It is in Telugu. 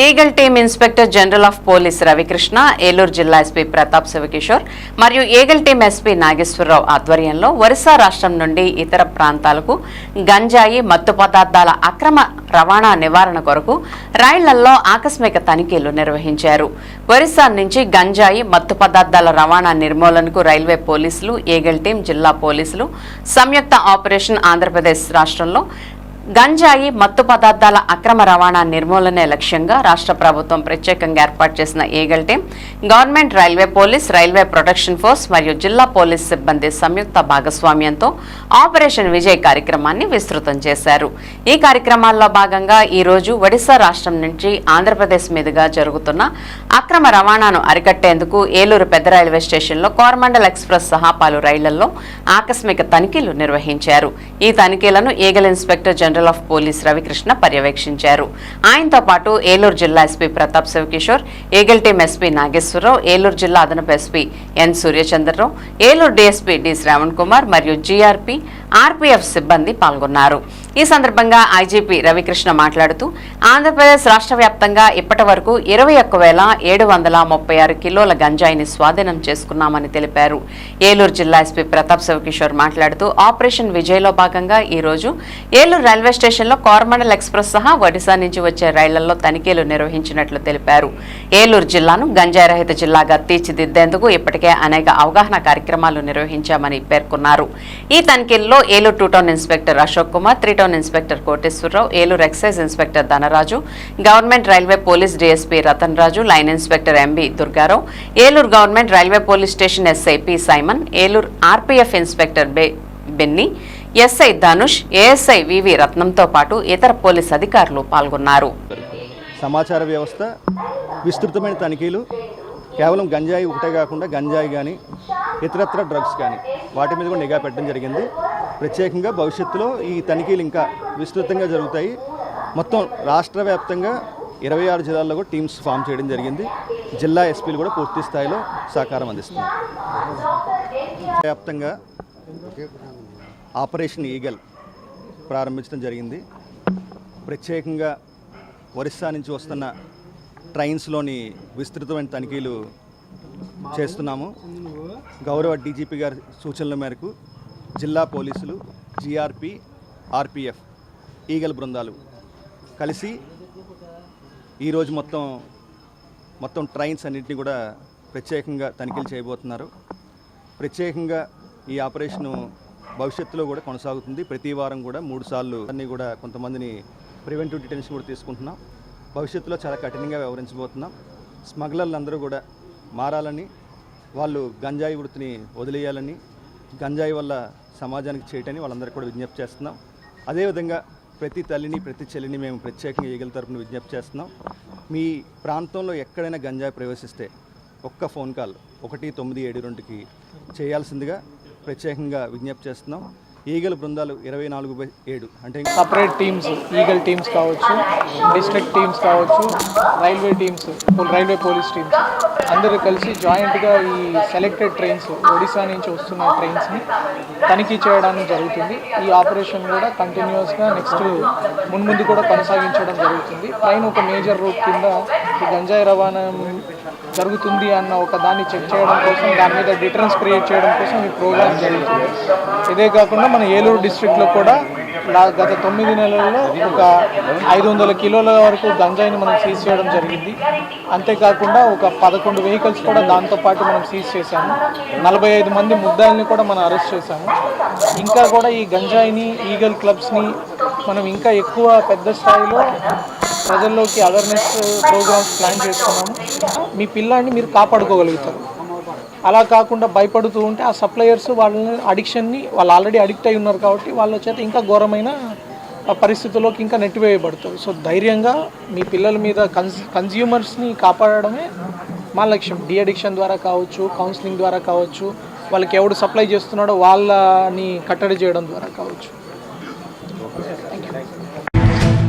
Eagle team inspector general of police Ravikrishna Eluru జిల్లా ఎస్పీ ప్రతాప్ శివకిషోర్ మరియు ఈగల్ టీమ్ ఎస్పీ నాగేశ్వరరావు ఆధ్వర్యంలో ఒరిస్సా రాష్ట్రం నుండి ఇతర ప్రాంతాలకు గంజాయి మత్తు పదార్థాల అక్రమ రవాణా నివారణ కొరకు రైళ్ళలో ఆకస్మిక తనిఖీలు నిర్వహించారు. ఒరిస్సా నుంచి గంజాయి మత్తు పదార్థాల రవాణా నిర్మూలనకు రైల్వే పోలీసులు ఏగల్ టీం జిల్లా పోలీసులు సంయుక్త ఆపరేషన్ ఆంధ్రప్రదేశ్ రాష్ట్రంలో గంజాయి మత్తు పదార్థాల అక్రమ రవాణా నిర్మూలనే లక్ష్యంగా రాష్ట్ర ప్రభుత్వం ప్రత్యేకంగా ఏర్పాటు చేసిన eagle team government railway police railway protection force మరియు జిల్లా పోలీస్ సిబ్బంది సంయుక్త భాగస్వామ్యంతో ఆపరేషన్ విజయ్ కార్యక్రమాన్ని విస్తృతం చేశారు. ఈ కార్యక్రమాల్లో భాగంగా ఈ రోజు ఒడిశా రాష్ట్రం నుంచి ఆంధ్రప్రదేశ్ మీదుగా జరుగుతున్న అక్రమ రవాణాను అరికట్టేందుకు ఏలూరు పెద్ద రైల్వే స్టేషన్లో కోరమండల్ ఎక్స్ప్రెస్ సహా పలు రైళ్ళలో ఆకస్మిక తనిఖీలు నిర్వహించారు. ఈ తనిఖీలను eagle inspector general of police Ravikrishna పర్యవేక్షించారు. ఆయనతో పాటు ఏలూరు జిల్లా SP Pratap Shivakishore eagle team SP Nageswararao Eluru జిల్లా అదనపు SP N Suryachandrarao Eluru DSP D Shravan Kumar మరియు జీఆర్పీ ఆర్పీఎఫ్ సిబ్బంది పాల్గొన్నారు. ఈ సందర్భంగా ఐజీపీ రవికృష్ణ మాట్లాడుతూ ఆంధ్రప్రదేశ్ రాష్ట్ర వ్యాప్తంగా ఇప్పటి వరకు ఇరవై ఒక్క వేల ఏడు వందల ముప్పై ఆరు కిలోల గంజాయిని స్వాధీనం చేసుకున్నామని తెలిపారు. ఏలూరు జిల్లా ఎస్పీ ప్రతాప్ శివకిషోర్ మాట్లాడుతూ ఆపరేషన్ విజయ్లో భాగంగా ఈరోజు ఏలూరు రైల్వే స్టేషన్లో కోరమండల్ ఎక్స్ప్రెస్ సహా ఒడిశా నుంచి వచ్చే రైళ్ళలో తనిఖీలు నిర్వహించినట్లు తెలిపారు. ఏలూరు జిల్లాను గంజాయిరహిత జిల్లాగా తీర్చిదిద్దేందుకు ఇప్పటికే అనేక అవగాహన కార్యక్రమాలు నిర్వహించామని పేర్కొన్నారు. ఈ తనిఖీల్లో Eluru two town inspector Ashok Kumar three town inspector Koteswararao Eluru excise inspector Dhanaraju government railway police DSP Ratan Raju line inspector MB Durgarao Eluru government railway police station SI P Simon Eluru RPF inspector బె Benny SI Dhanush ASI VV రత్నంతో పాటు ఇతర పోలీస్ అధికారులు పాల్గొన్నారు. సమాచార వ్యవస్థ విస్తృతమైన తనిఖీలు కేవలం గంజాయి ఒకటే కాకుండా గంజాయి కానీ ఇతరత్ర డ్రగ్స్ కానీ వాటి మీద కూడా నిఘా పెట్టడం జరిగింది. ప్రత్యేకంగా భవిష్యత్తులో ఈ తనిఖీలు ఇంకా విస్తృతంగా జరుగుతాయి. మొత్తం రాష్ట్ర వ్యాప్తంగా ఇరవై ఆరు జిల్లాల్లో కూడా టీమ్స్ ఫామ్ చేయడం జరిగింది. జిల్లా ఎస్పీలు కూడా పూర్తి స్థాయిలో సహకారం అందిస్తున్నారు. వ్యాప్తంగా ఆపరేషన్ ఈగల్ ప్రారంభించడం జరిగింది. ప్రత్యేకంగా ఒరిస్సా నుంచి వస్తున్న ట్రైన్స్లోని విస్తృతమైన తనిఖీలు చేస్తున్నాము. గౌరవ డీజీపీ గారి సూచనల మేరకు జిల్లా పోలీసులు జీఆర్పి ఆర్పిఎఫ్ ఈగల్ బృందాలు కలిసి ఈరోజు మొత్తం మొత్తం ట్రైన్స్ అన్నింటినీ కూడా ప్రత్యేకంగా తనిఖీలు చేయబోతున్నారు. ప్రత్యేకంగా ఈ ఆపరేషను భవిష్యత్తులో కూడా కొనసాగుతుంది. ప్రతి వారం కూడా మూడు సార్లు అన్నీ కూడా కొంతమందిని ప్రివెంటివ్ డిటెన్షన్ కూడా తీసుకుంటున్నాం. భవిష్యత్తులో చాలా కఠినంగా వ్యవహరించబోతున్నాం. స్మగ్లర్లు అందరూ కూడా మారాలని వాళ్ళు గంజాయి వృత్తిని వదిలేయాలని గంజాయి వల్ల సమాజానికి చేయటని వాళ్ళందరికీ కూడా విజ్ఞప్తి చేస్తున్నాం. అదేవిధంగా ప్రతి తల్లిని ప్రతి చెల్లిని మేము ప్రత్యేకంగా ఈగల తరపున విజ్ఞప్తి చేస్తున్నాం. మీ ప్రాంతంలో ఎక్కడైనా గంజాయి ప్రవేశిస్తే ఒక్క ఫోన్ కాల్ ఒకటి తొమ్మిది ఏడు రెండుకి చేయాల్సిందిగా ప్రత్యేకంగా విజ్ఞప్తి చేస్తున్నాం. ఈగల బృందాలు ఇరవై నాలుగు బై ఏడు. అంటే సపరేట్ టీమ్స్ ఈగల్ టీమ్స్ కావచ్చు డిస్ట్రిక్ట్ టీమ్స్ కావచ్చు railway teams railway police teams అందరూ కలిసి జాయింట్గా ఈ సెలెక్టెడ్ ట్రైన్స్ ఒడిశా నుంచి వస్తున్న ట్రైన్స్ని తనిఖీ చేయడానికి జరుగుతుంది. ఈ ఆపరేషన్ కూడా కంటిన్యూస్గా నెక్స్ట్ మున్ముందు కూడా కొనసాగించడం జరుగుతుంది. ట్రైన్ ఒక మేజర్ రూట్ కింద ఈ గంజాయి రవాణా జరుగుతుంది అన్న ఒక దాన్ని చెక్ చేయడం కోసం దాని మీద డిటరెన్స్ క్రియేట్ చేయడం కోసం ఈ ప్రోగ్రామ్ జరుగుతుంది. ఇదే కాకుండా మన ఏలూరు డిస్ట్రిక్ట్లో కూడా గత తొమ్మిది నెలల్లో ఒక ఐదు వందల కిలోల వరకు గంజాయిని మనం సీజ్ చేయడం జరిగింది. అంతేకాకుండా ఒక పదకొండు వెహికల్స్ కూడా దాంతో పాటు మనం సీజ్ చేశాము. నలభై ఐదు మంది ముద్దాయిల్ని కూడా మనం అరెస్ట్ చేశాము. ఇంకా కూడా ఈ గంజాయిని ఈగల్ క్లబ్స్ని మనం ఇంకా ఎక్కువ పెద్ద స్థాయిలో ప్రజల్లోకి అవేర్నెస్ ప్రోగ్రామ్స్ ప్లాన్ చేస్తున్నాము. మీ పిల్లాన్ని మీరు కాపాడుకోగలుగుతారు. అలా కాకుండా భయపడుతూ ఉంటే ఆ సప్లయర్స్ వాళ్ళని అడిక్షన్ని వాళ్ళు ఆల్రెడీ అడిక్ట్ అయి ఉన్నారు కాబట్టి వాళ్ళ చేత ఇంకా ఘోరమైన పరిస్థితుల్లోకి ఇంకా నెట్టివేయబడుతుంది సో ధైర్యంగా మీ పిల్లల మీద కన్స్ కన్జ్యూమర్స్ని కాపాడడమే మా లక్ష్యం. డి అడిక్షన్ ద్వారా కావచ్చు కౌన్సిలింగ్ ద్వారా కావచ్చు వాళ్ళకి ఎవడు సప్లై చేస్తున్నాడో వాళ్ళని కట్టడి చేయడం ద్వారా కావచ్చు.